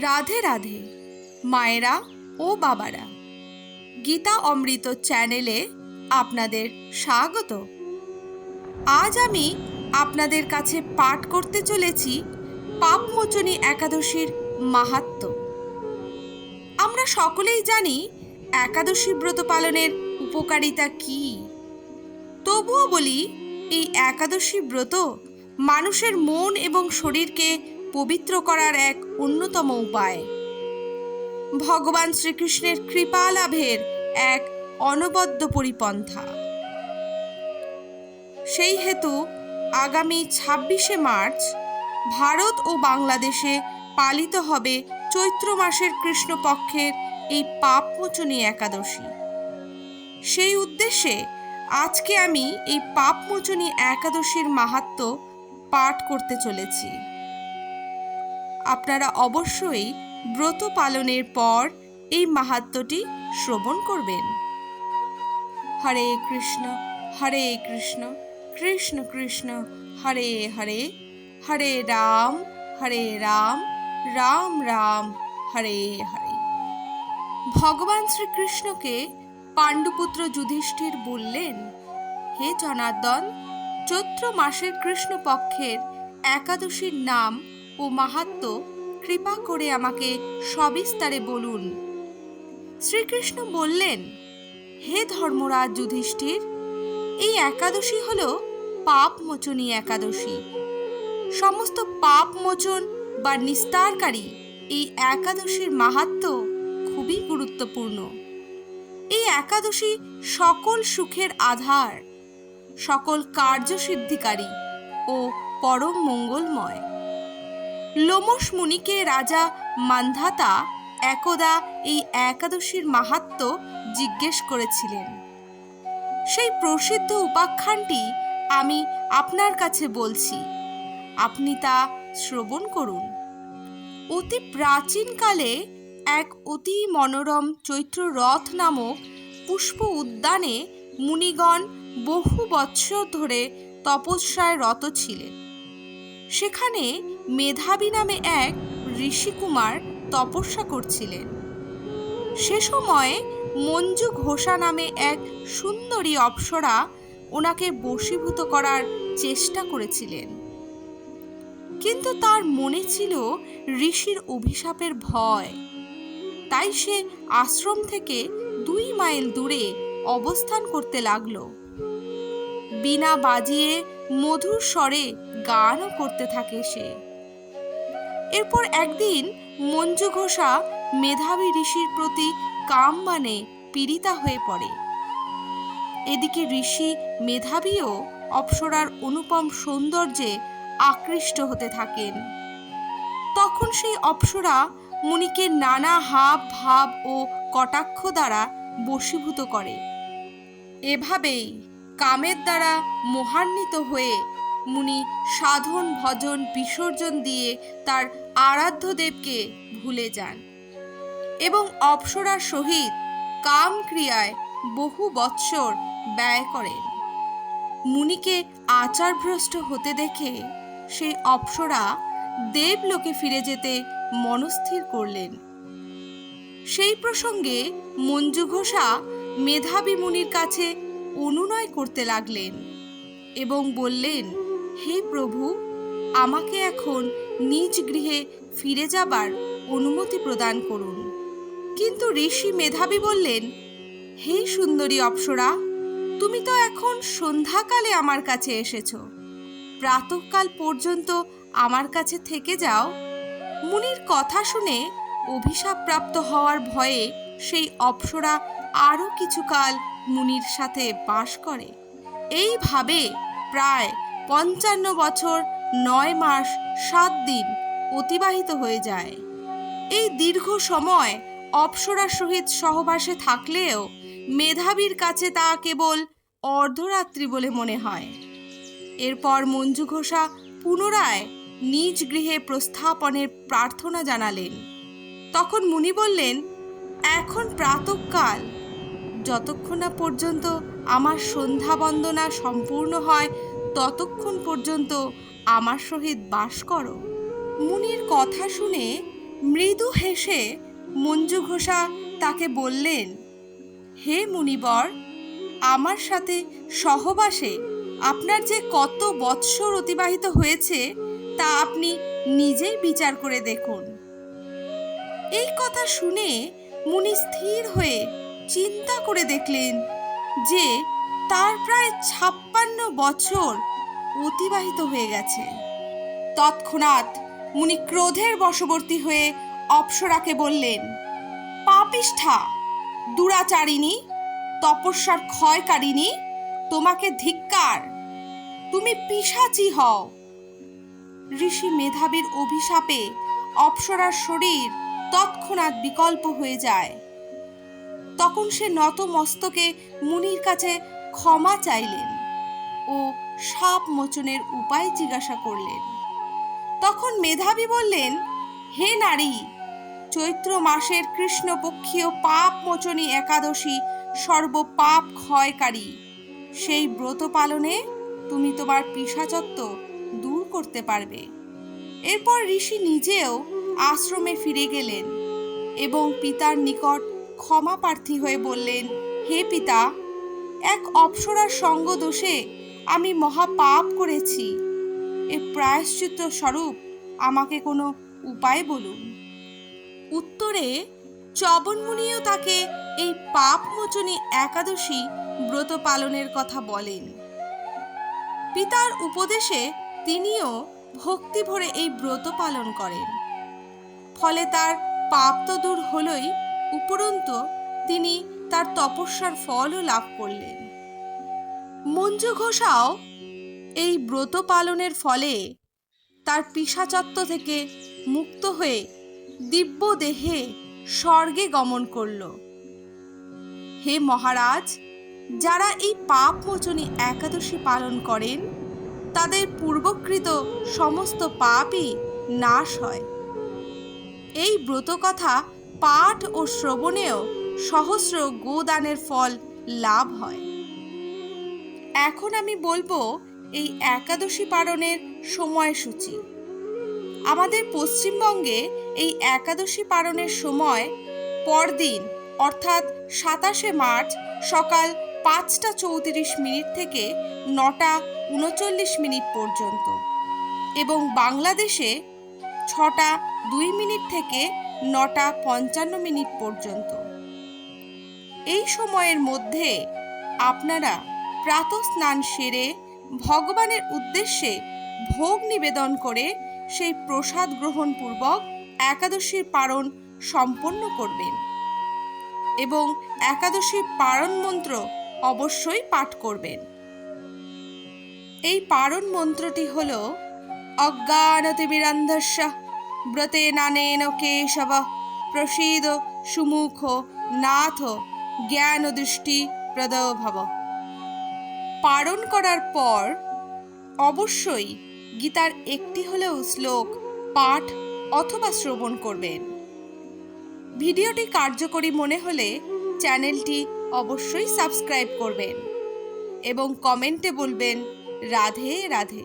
রাধে রাধে, মায়েরা ও বাবারা। গীতা অমৃত চ্যানেলে আপনাদের স্বাগত। আজ আমি আপনাদের কাছে পাঠ করতে চলেছি পাপমোচনী একাদশীর মাহাত্ম্য আমরা সকলেই জানি একাদশী ব্রত পালনের উপকারিতা কি। তবুও বলি, এই একাদশী ব্রত মানুষের মন এবং শরীরকে পবিত্র করার এক অন্যতম উপায়। ভগবান শ্রীকৃষ্ণের কৃপা লাভের এক অনবদ্য পরিপন্থা। সেই হেতু আগামী ছাব্বিশে মার্চ ভারত ও বাংলাদেশে পালিত হবে চৈত্র মাসের কৃষ্ণপক্ষের এই পাপমোচনী একাদশী। সেই উদ্দেশ্যে আজকে আমি এই পাপমোচনী একাদশীর মাহাত্ম্য পাঠ করতে চলেছি। আপনারা অবশ্যই ব্রত পালনের পর এই মাহাত্ম্যটি শ্রবণ করবেন। হরে কৃষ্ণ হরে কৃষ্ণ কৃষ্ণ কৃষ্ণ, হরে হরে হরে রাম হরে রাম রাম রাম, হরে হরে। ভগবান শ্রীকৃষ্ণকে পাণ্ডুপুত্র যুধিষ্ঠির বললেন, হে জনার্দন, চৈত্র মাসের কৃষ্ণপক্ষের একাদশীর নাম ও মাহাত্ম্য কৃপা করে আমাকে সবিস্তারে বলুন। শ্রীকৃষ্ণ বললেন, হে ধর্মরাজ যুধিষ্ঠির, এই একাদশী হল পাপ মোচনী একাদশী। সমস্ত পাপ মোচন বা নিস্তারকারী এই একাদশীর মাহাত্ম্য খুবই গুরুত্বপূর্ণ। এই একাদশী সকল সুখের আধার, সকল কার্যসিদ্ধিকারী ও পরম মঙ্গলময়। লোমস মুনিকে রাজা মান্ধাতা একদা এই একাদশীর মাহাত্ম্য জিজ্ঞেস করেছিলেন। সেই প্রসিদ্ধ উপাখ্যানটি আমি আপনার কাছে বলছি। আপনি তা শ্রবণ করুন। অতি প্রাচীনকালে এক অতি মনোরম চৈত্র রথ নামক পুষ্প উদ্যানে মুনিগণ বহু বৎসর ধরে তপস্যায় রত ছিলেন। সেখানে মেধাবী নামে এক ঋষিকুমার তপস্যা করছিলেন। সে সময়ে মঞ্জু ঘোষা নামে এক সুন্দরী অপ্সরা ওনাকে বশীভূত করার চেষ্টা করেছিলেন। কিন্তু তার মনে ছিল ঋষির অভিশাপের ভয়। তাই সে আশ্রম থেকে দুই মাইল দূরে অবস্থান করতে লাগল। বিনা বাজিয়ে মধুর স্বরে গানও করতে থাকে সে। এরপর একদিন মঞ্জু ঘোষা মেধাবী ঋষির প্রতি কাম মানে পীড়িতা হয়ে পড়ে। এদিকে ঋষি মেধাবীও অপ্সরার অনুপম সৌন্দর্যে আকৃষ্ট হতে থাকেন। তখন সেই অপ্সরা মুনিকে নানা হাব, ভাব ও কটাক্ষ দ্বারা বশীভূত করে। এভাবেই কামের দ্বারা মোহান্বিত হয়ে মুনি সাধন, ভজন, বিসর্জন দিয়ে তার আরাধ্য দেবকে ভুলে যান এবং অপ্সরার সহিত কাম ক্রিয়ায় বহু বৎসর ব্যয় করেন। মুনিকে আচারভ্রষ্ট হতে দেখে সেই অপ্সরা দেবলোকে ফিরে যেতে মনস্থির করলেন। সেই প্রসঙ্গে মঞ্জু ঘোষা মেধাবী মুনির কাছে অনুনয় করতে লাগলেন এবং বললেন, হে প্রভু আমাকে এখন নিজ গৃহে ফিরে যাবার অনুমতি প্রদান করুন। কিন্তু ঋষি মেধাবী বললেন, হে সুন্দরী অপ্সরা, তুমি তো এখন সন্ধ্যাকালে আমার কাছে এসেছ। প্রাতকাল পর্যন্ত আমার কাছে থেকে যাও। মুনির কথা শুনে অভিশাপপ্রাপ্ত হওয়ার ভয়ে সেই অপ্সরা আরও কিছুকাল মুনির সাথে বাস করে। এইভাবে প্রায় পঞ্চান্ন বছর নয় মাস, সাত দিন অতিবাহিত হয়ে যায়। এই দীর্ঘ সময় অপ্সরার সহিত সহবাসে থাকলেও মেধাবীর কাছে তা কেবল অর্ধরাত্রি বলে মনে হয়। এরপর মঞ্জু ঘোষা পুনরায় নিজ গৃহে প্রস্থাপনের প্রার্থনা জানালেন। তখন মুনি বললেন, এখন প্রাতকাল। যতক্ষণ না পর্যন্ত আমার সন্ধ্যা বন্দনা সম্পূর্ণ হয়, ততক্ষণ পর্যন্ত আমার সহিত বাস করো। মুনির কথা শুনে মৃদু হেসে মঞ্জু ঘোষা তাকে বললেন, হে মুনিবর, আমার সাথে সহবাসে আপনার যে কত বৎসর অতিবাহিত হয়েছে তা আপনি নিজেই বিচার করে দেখুন। এই কথা শুনে মুনি স্থির হয়ে চিন্তা করে দেখলেন যে তার প্রায় ছাপ্পান্ন বছর অতিবাহিত হয়ে গেছে। তৎক্ষণাৎ মুনি ক্রোধের বশবর্তী হয়ে অপ্সরাকে বললেন, পাপিষ্ঠা, দুরাচারিণী, তপস্যার ক্ষয়কারিণী, তোমাকে ধিক্কার, তুমি পিশাচি হও। ঋষি মেধাবীর অভিশাপে অপ্সরার শরীর তৎক্ষণাৎ বিকল্প হয়ে যায়। তখন সে নত মস্তকে মুনির কাছে ক্ষমা চাইলেন ও সাপ মোচনের উপায় জিজ্ঞাসা করলেন। তখন মেধাবী বললেন, হে নারী, চৈত্র মাসের কৃষ্ণপক্ষীয় পাপ মোচনী একাদশী সর্বপাপ ক্ষয়কারী। সেই ব্রত পালনে তুমি তোমার পিসাচত্ব দূর করতে পারবে। এরপর ঋষি নিজেও আশ্রমে ফিরে গেলেন এবং পিতার নিকট ক্ষমা প্রার্থী হয়ে বললেন, হে পিতা, এক অপ্সরার সঙ্গ দোষে আমি মহা পাপ করেছি। এর প্রায়শ্চিত্ত স্বরূপ আমাকে কোনো উপায় বলুন। উত্তরে, চবনমুনিও তাকে এই পাপমোচনী একাদশী ব্রত পালনের কথা বলেন। পিতার উপদেশে তিনিও ভক্তি ভরে এই ব্রত পালন করেন। ফলে তার পাপ তো দূর হলই, উপরন্তু তিনি তার তপস্যার ফলও লাভ করলেন। মঞ্জু ঘোষাও এই ব্রত পালনের ফলে তার পিসাচত্ব থেকে মুক্ত হয়ে দিব্য দেহে স্বর্গে গমন করল। হে মহারাজ, যারা এই পাপ মোচনী একাদশী পালন করেন, তাদের পূর্বকৃত সমস্ত পাপই নাশ হয়। এই ব্রতকথা পাঠ ও শ্রবণেও সহস্র গোদানের ফল লাভ হয়। এখন আমি বলব এই একাদশী পালনের সময়সূচি। আমাদের পশ্চিমবঙ্গে এই একাদশী পালনের সময় পরদিন, অর্থাৎ সাতাশে মার্চ সকাল পাঁচটা চৌত্রিশ মিনিট থেকে নটা উনচল্লিশ মিনিট পর্যন্ত এবং বাংলাদেশে ছটা দুই মিনিট থেকে নটা পঞ্চান্ন মিনিট পর্যন্ত। এই সময়ের মধ্যে আপনারা প্রাতঃ স্নান সেরে ভগবানের উদ্দেশ্যে ভোগ নিবেদন করে সেই প্রসাদ গ্রহণ পূর্বক একাদশীর পারণ সম্পন্ন করবেন এবং একাদশীর পারণ মন্ত্র অবশ্যই পাঠ করবেন। এই পারণ মন্ত্রটি হল, অজ্ঞানতিমিরন্ধস্য ব্রতে নানেন কেশব, প্রসীদ সুমুখ, নাথ জ্ঞান দৃষ্টি প্রদ ভব পারণ করার পর অবশ্যই গীতার একটি হলেও শ্লোক, পাঠ অথবা শ্রবণ করবেন। ভিডিওটি কার্যকরী মনে হলে চ্যানেলটি অবশ্যই সাবস্ক্রাইব করবেন এবং কমেন্টে বলবেন, রাধে রাধে।